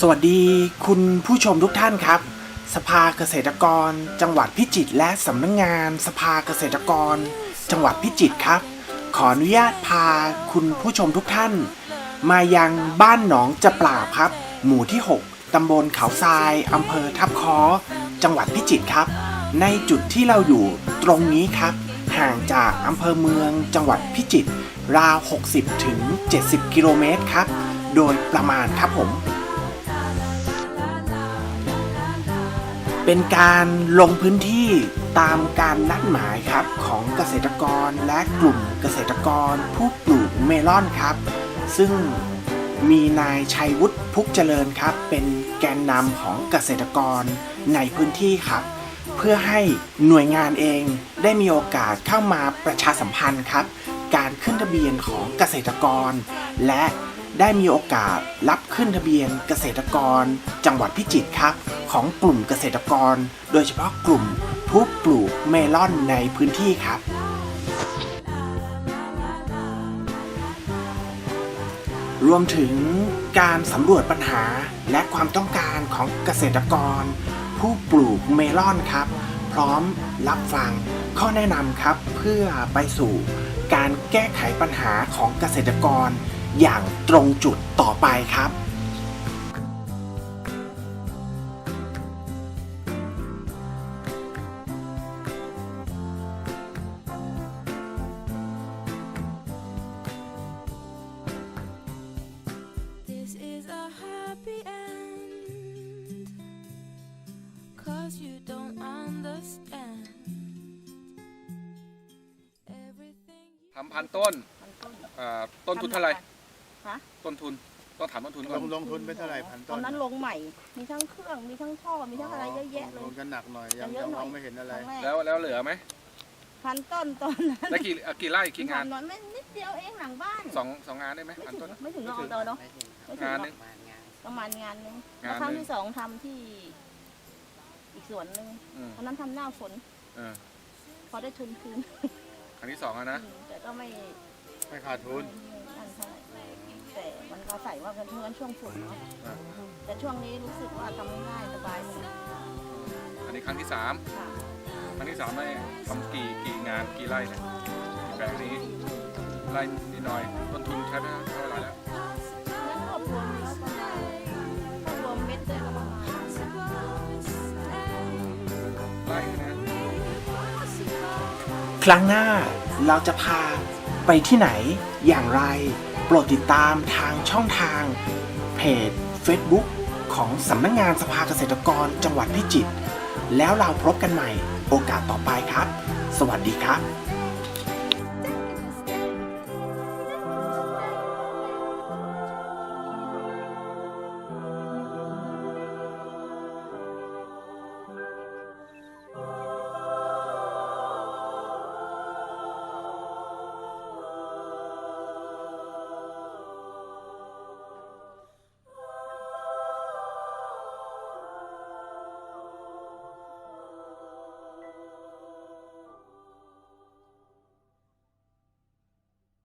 สวัสดีคุณผู้ชมทุกท่านครับ สภาเกษตรกร จังหวัดพิจิตรและสำนักงงาน สภาเกษตรกร จังหวัดพิจิตรครับ ขออนุญาตพาคุณผู้ชมทุกท่าน มายังบ้านหนองจะปราครับ หมู่ที่ 6 ตำบลเขาทรายอำเภอทับคอจังหวัดพิจิตรครับ ในจุดที่เราอยู่ตรงนี้ครับ ห่างจากอำเภอเมืองจังหวัดพิจิตรราว 60ถึง70 กิโลเมตรครับ โดยประมาณครับผม เป็นการลงพื้นที่ตามการนัดหมายครับของเกษตรกรและกลุ่มเกษตรกรผู้ปลูกเมลอนครับ ซึ่งมีนายชัยวุฒิพุกเจริญครับ เป็นแกนนำของเกษตรกรในพื้นที่ครับ เพื่อให้หน่วยงานเองได้มีโอกาสเข้ามาประชาสัมพันธ์ครับ การขึ้นทะเบียนของเกษตรกร และ ได้มีโอกาสรับขึ้นทะเบียนเกษตรกร จังหวัดพิจิตรครับ ของกลุ่มเกษตรกร โดยเฉพาะกลุ่มผู้ปลูกเมลอนในพื้นที่ครับ รวมถึงการสำรวจปัญหาและความต้องการของเกษตรกร ผู้ปลูกเมลอนครับ พร้อมรับฟังข้อแนะนำครับเพื่อไปสู่การแก้ไขปัญหาของเกษตรกร อย่างตรงจุดต่อไปครับทำพันต้นต้นทุนเท่าไหร่ ฮะ ต้นทุนต้องถามต้นทุนลก่อนงลงทุนไปเท่าไหร่พันตต้อนนนั้นลงใหม่ มีทั้งเครื่อง มีทั้งท่อ มีทั้งอะไรเยอะแยะเลลย งกันหนักหน่อยยังเยอะยังหน่มออยงไม่เห็นอะไร ครั้งแรกแล้วแล้วเหลือไหมพันต้นตอนนั้นได้กี่เอ่อกี่ไร่กี่งานทำน้อยไม่นิดเดียวเองหลังบ้าน สองสองงานได้ไหมไม่พันถึต้งนไม่ถึงนอเตอเนาะไม่ถึงานหรหนึอกงประมาณงานหนึงงานหนึ่งแล้วครั้งที่สองทำที่ อีกส่วนหนึ่งอืมตอนนั้นทำหน้าฝนเออพอได้ทุนคืนครั้งที่สองอะนะอืมแต่ก็ไม่ไม่ขาดทุนนั่นเท่าไหร่ แต่มันก็ใส่ว่ากันเมื่อช่วงฝนเนาะอ่าแต่ช่วงนี้รู้สึกว่าทำง่ายสบายเลยอันนี้ครั้งที่สามค่ะครั้งที่สามได้ทำกี่กี่งานกี่ไร่เนี่ยกี่แปลงนี้ไร่นิดหน่อยต้นทุนใช้ไปเท่าไหร่แล้วแล้วรวบรวมแล้วประมาณรวบรวมเม็ดด้วยก็ประมาณไร่นะ ครั้งหน้าเราจะพา ไปที่ไหนอย่างไร โปรดติดตามทางช่องทาง เพจ Facebook ของสำนักงงานสภาเกษตรกรจังหวัดพิจิตรแล้วเราพบกันใหม่โอกาสต่อไปครับ สวัสดีครับ